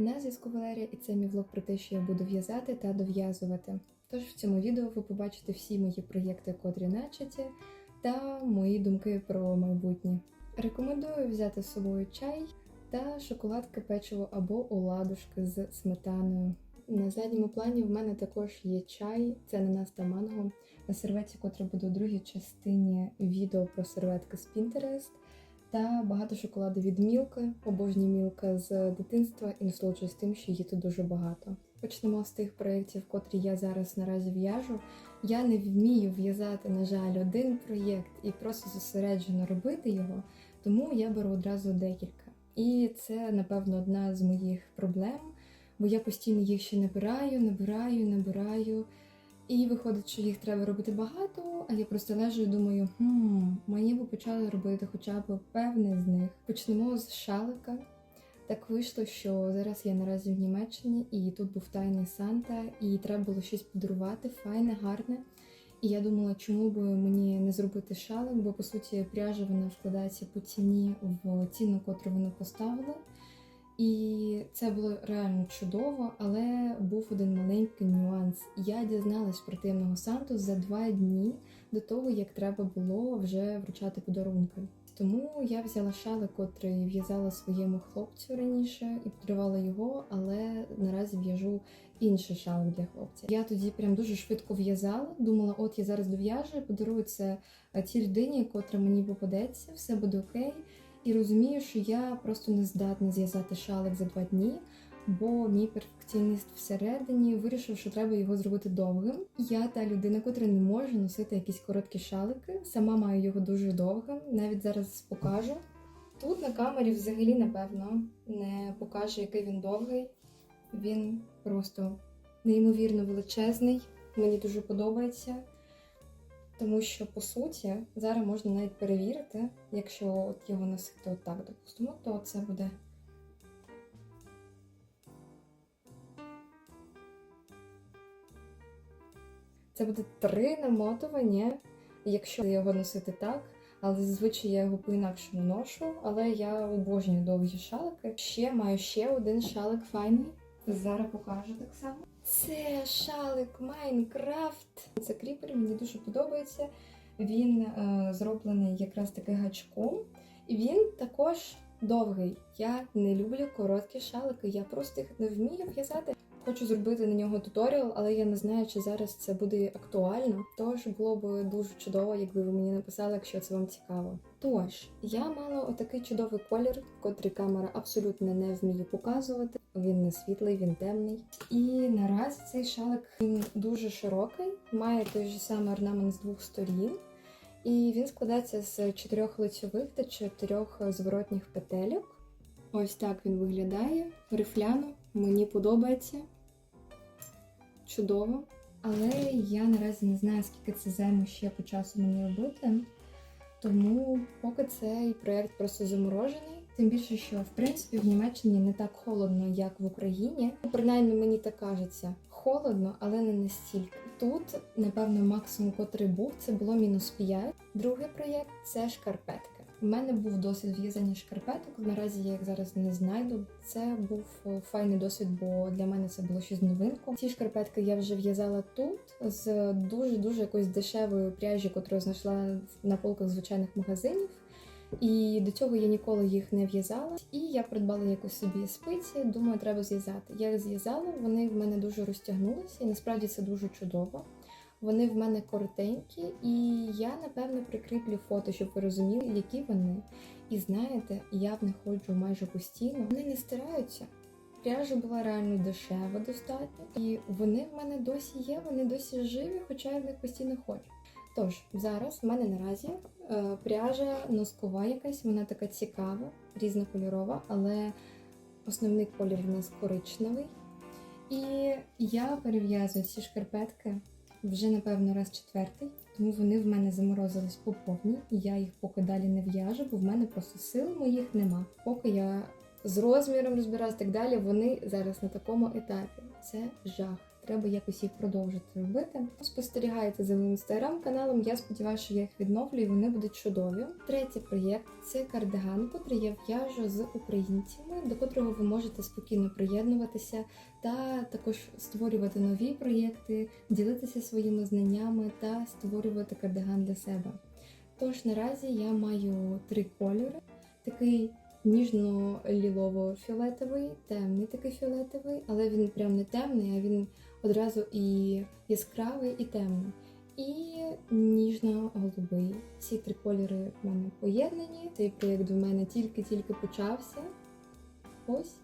На зв'язку Валерія, і це мій влог про те, що я буду в'язати та дов'язувати. Тож в цьому відео ви побачите всі мої проєкти, котрі начаті, та мої думки про майбутнє. Рекомендую взяти з собою чай та шоколадки, печиво або оладушки з сметаною. На задньому плані в мене також є чай, це ананас та манго. На серветці, котра буде у другій частині відео про серветки з Pinterest. Та багато шоколаду від Мілки, обожнюю Мілка з дитинства і насолоджуюсь тим, що її тут дуже багато. Почнемо з тих проєктів, котрі я зараз наразі в'яжу. Я не вмію в'язати, на жаль, один проєкт і просто зосереджено робити його, тому я беру одразу декілька. І це, напевно, одна з моїх проблем, бо я постійно їх ще набираю, набираю, набираю. І виходить, що їх треба робити багато, а я просто лежу і думаю, хм, мені би почали робити хоча б певне з них. Почнемо з шалика. Так вийшло, що зараз я наразі в Німеччині, і тут був тайний Санта, і треба було щось подарувати, файне, гарне. І я думала, чому би мені не зробити шалик, бо по суті пряжа вона вкладається по ціні в ціну, котру вони поставили. І це було реально чудово, але був один маленький нюанс. Я дізналась про таємного Санту за два дні до того, як треба було вже вручати подарунки. Тому я взяла шалик, котрий в'язала своєму хлопцю раніше, і подарувала його, але наразі в'яжу інший шалик для хлопця. Я тоді прям дуже швидко в'язала. Думала, от я зараз дов'яжу, подарую це е, тій людині, котра мені попадеться, все буде окей. І розумію, що я просто не здатна зв'язати шалик за два дні, бо мій перфекціоніст всередині вирішив, що треба його зробити довгим. Я та людина, котра не може носити якісь короткі шалики, сама маю його дуже довгим. Навіть зараз покажу. Тут на камері взагалі, напевно, не покаже, який він довгий. Він просто неймовірно величезний. Мені дуже подобається. Тому що, по суті, зараз можна навіть перевірити, якщо от його носити отак, допустимо, то це буде. Це буде три намотування, якщо його носити так. Але зазвичай я його по-інакшому ношу, але я обожнюю довгі шалики. Ще маю ще один шалик файний. Зараз покажу так само. Це шалик Майнкрафт. Це кріпер, мені дуже подобається. Він е, зроблений якраз таки гачком, і він також довгий. Я не люблю короткі шалики, я просто їх не вмію в'язати. Хочу зробити на нього туторіал, але я не знаю, чи зараз це буде актуально. Тож було б дуже чудово, якби ви мені написали, якщо це вам цікаво. Тож, я мала отакий чудовий колір, котрий камера абсолютно не вміє показувати. Він не світлий, він темний. І наразі цей шалик він дуже широкий, має той же самий орнамент з двох сторін. І він складається з чотирьох лицьових та чотирьох зворотніх петельок. Ось так він виглядає. Рифляно, мені подобається. Чудово. Але я наразі не знаю, скільки це займе ще по часу мені робити. Тому поки цей проєкт просто заморожений. Тим більше, що в принципі в Німеччині не так холодно, як в Україні. Ну, Принаймні мені так кажеться. Холодно, але не настільки. Тут, напевно, максимум, котрий був, це було мінус 5. Другий проєкт це шкарпетки. У мене був досвід в'язання шкарпеток. Наразі я їх зараз не знайду. Це був е, файний досвід, бо для мене це було щось новинку. Ці шкарпетки я вже в'язала тут з дуже дуже якоюсь дешевою пряжі, котру знайшла на полках звичайних магазинів. І до цього я ніколи їх не в'язала. І я придбала якусь собі спиці. Думаю, треба зв'язати. Я їх зв'язала, вони в мене дуже розтягнулися, і насправді це дуже чудово. Вони в мене коротенькі, і я напевно прикріплю фото, щоб ви розуміли, які вони. І знаєте, я в них ходжу майже постійно. Вони не стираються. Пряжа була реально дешева достатньо, і вони в мене досі є, вони досі живі, хоча я в них постійно ходжу. Тож, зараз в мене наразі е, пряжа носкова якась, вона така цікава, різнокольорова, але основний колір в нас коричневий. І я перев'язую ці шкарпетки вже, напевно, раз четвертий, тому вони в мене заморозились по повній, і я їх поки далі не в'яжу, бо в мене просто сил моїх нема. Поки я з розміром розбираюсь так далі, вони зараз на такому етапі. Це жах. Треба якось їх продовжити робити. Спостерігайте за моїм інстаграм-каналом. Я сподіваюся, що я їх відновлю і вони будуть чудові. Третій проєкт це кардиган, котрий я в'яжу з українцями, до котрого ви можете спокійно приєднуватися та також створювати нові проєкти, ділитися своїми знаннями та створювати кардиган для себе. Тож наразі я маю три кольори: такий ніжно-лілово-фіолетовий, темний такий фіолетовий, але він прям не темний, а він одразу і яскравий, і темний. І ніжно-голубий. Ці три кольори в мене поєднані. Цей проєкт в мене тільки-тільки почався. Ось.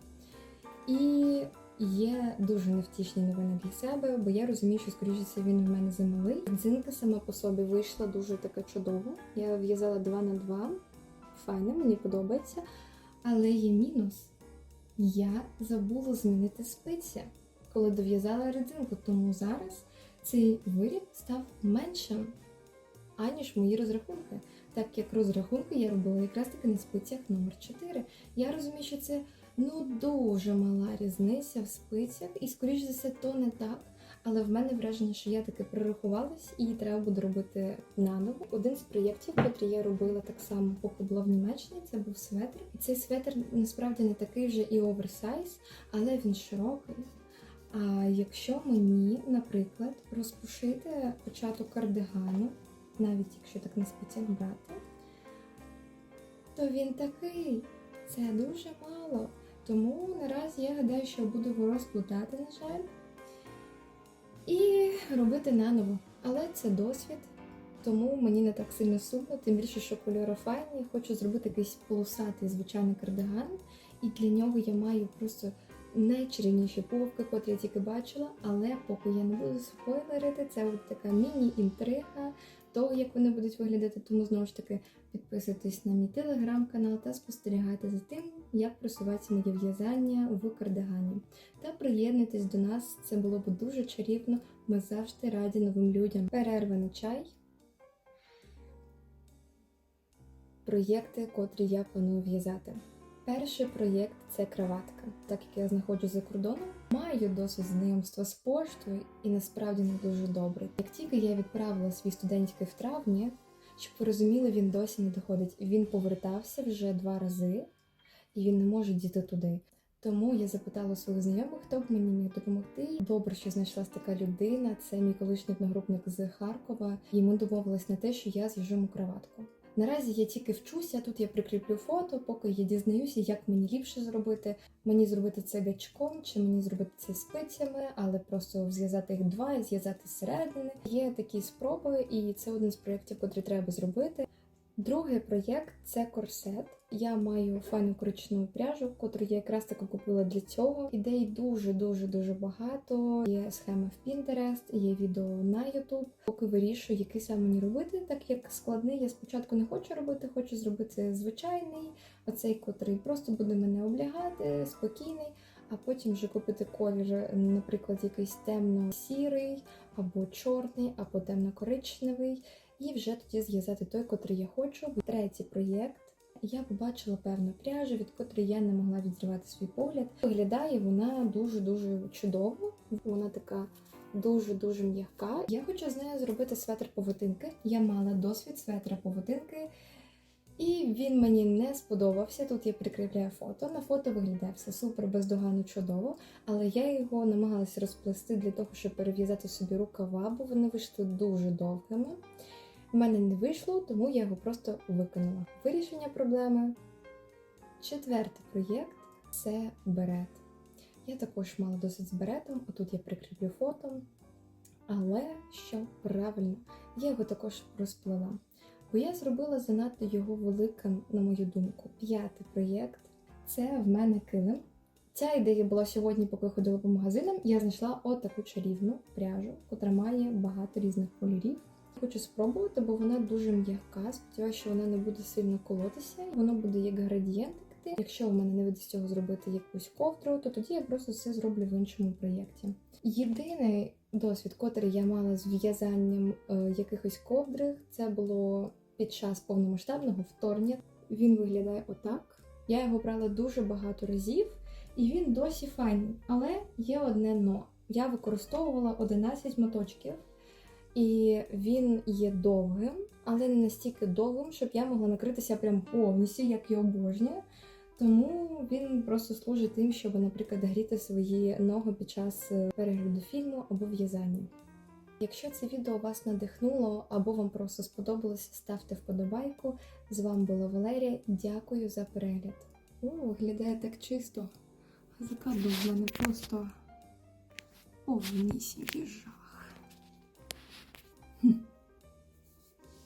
І є дуже невтішні новини для себе, бо я розумію, що скоріше він в мене замалий. Дзинка сама по собі вийшла дуже така чудова. Я в'язала 2 на 2. Файно, мені подобається. Але є мінус. Я забула змінити спиці, коли дов'язала резинку, тому зараз цей виріб став меншим, аніж мої розрахунки. Так як розрахунки я робила якраз таки на спицях номер 4 Я розумію, що це ну дуже мала різниця в спицях, і, скоріш за все, то не так. Але в мене враження, що я таки прорахувалась і треба буде робити наново. Один з проєктів, який я робила так само, поки була в Німеччині, це був светр. І цей светр насправді не такий вже і оверсайз, але він широкий. А якщо мені, наприклад, розпушити початок кардигану, навіть якщо так на спицях брати, то він такий. Це дуже мало. Тому наразі я гадаю, що буду його розплутати, на жаль, і робити наново. Але це досвід, тому мені не так сильно сумно, тим більше, що кольори файні. Хочу зробити якийсь полосатий звичайний кардиган, і для нього я маю просто найчарівніші пуговки, котрі я тільки бачила, але поки я не буду спойлерити, це от така міні-інтрига того, як вони будуть виглядати. Тому знову ж таки підписуйтесь на мій телеграм-канал та спостерігайте за тим, як просувається моє в'язання в кардигані. Та приєднуйтесь до нас, це було б дуже чарівно. Ми завжди раді новим людям. Перерва на чай. Проєкти, котрі я планую в'язати. Перший проєкт це краватка. Так як я знаходжусь за кордоном, маю досвід знайомства з поштою і насправді не дуже добре. Як тільки я відправила свій студентський в травні, щоб ви розуміли, він досі не доходить. Він повертався вже два рази, і він не може діти туди. Тому я запитала своїх знайомих, хто б мені міг допомогти. Добре, що знайшлась така людина. Це мій колишній одногрупник з Харкова. І ми домовились на те, що я зв'яжу краватку. Наразі я тільки вчуся, тут я прикріплю фото, поки я дізнаюся, як мені ліпше зробити. Мені зробити це гачком, чи мені зробити це спицями, але просто зв'язати їх два і зв'язати зсередини. Є такі спроби, і це один з проєктів, який треба зробити. Другий проєкт це корсет. Я маю файну коричневу пряжу, котру я якраз таки купила для цього. Ідей дуже дуже багато. Є схеми в Pinterest, є відео на YouTube. Поки вирішую, який саме мені робити, так як складний, я спочатку не хочу робити, хочу зробити звичайний, оцей, котрий просто буде мене облягати, спокійний. А потім вже купити колір, наприклад, якийсь темно-сірий, або чорний, або темно-коричневий, і вже тоді зв'язати той, котрий я хочу. Третій проєкт. Я побачила певну пряжу, від котрої я не могла відривати свій погляд. Виглядає вона дуже-дуже чудово. Вона така дуже-дуже м'яка. Я хочу з нею зробити светр поводинки. Я мала досвід светра поводинки, і він мені не сподобався. Тут я прикріпляю фото. На фото виглядає все супер, бездоганно чудово, але я його намагалася розплести для того, щоб перев'язати собі рукава, бо вони вийшли дуже довгими. У мене не вийшло, тому я його просто виконала. Вирішення проблеми. Четвертий проєкт це берет. Я також мала досить з беретом, отут я прикріплю фото. Але що правильно, я його також розплела. Бо я зробила занадто його великим, на мою думку. П'ятий проєкт це в мене килим. Ця ідея була сьогодні, поки ходила по магазинам. Я знайшла отаку чарівну пряжу, котра має багато різних кольорів. Хочу спробувати, бо вона дуже м'яка. Сподіваюся, що вона не буде сильно колотися. Воно буде як градієнт. Якщо у мене не вийде з цього зробити якусь ковдру, то тоді я просто все зроблю в іншому проєкті. Єдиний досвід, котрий я мала з в'язанням е, якихось ковдрих, це було під час повномасштабного вторгнення. Він виглядає отак. Я його брала дуже багато разів, і він досі файний. Але є одне но. Я використовувала 11 моточків, і він є довгим, але не настільки довгим, щоб я могла накритися прям повністю, як я обожнюю. Тому він просто служить тим, щоб, наприклад, гріти свої ноги під час е, перегляду фільму або в'язання. Якщо це відео вас надихнуло або вам просто сподобалося, ставте вподобайку. З вами була Валерія. Дякую за перегляд. О, виглядає так чисто. Закаду в мене просто повнісінький жах.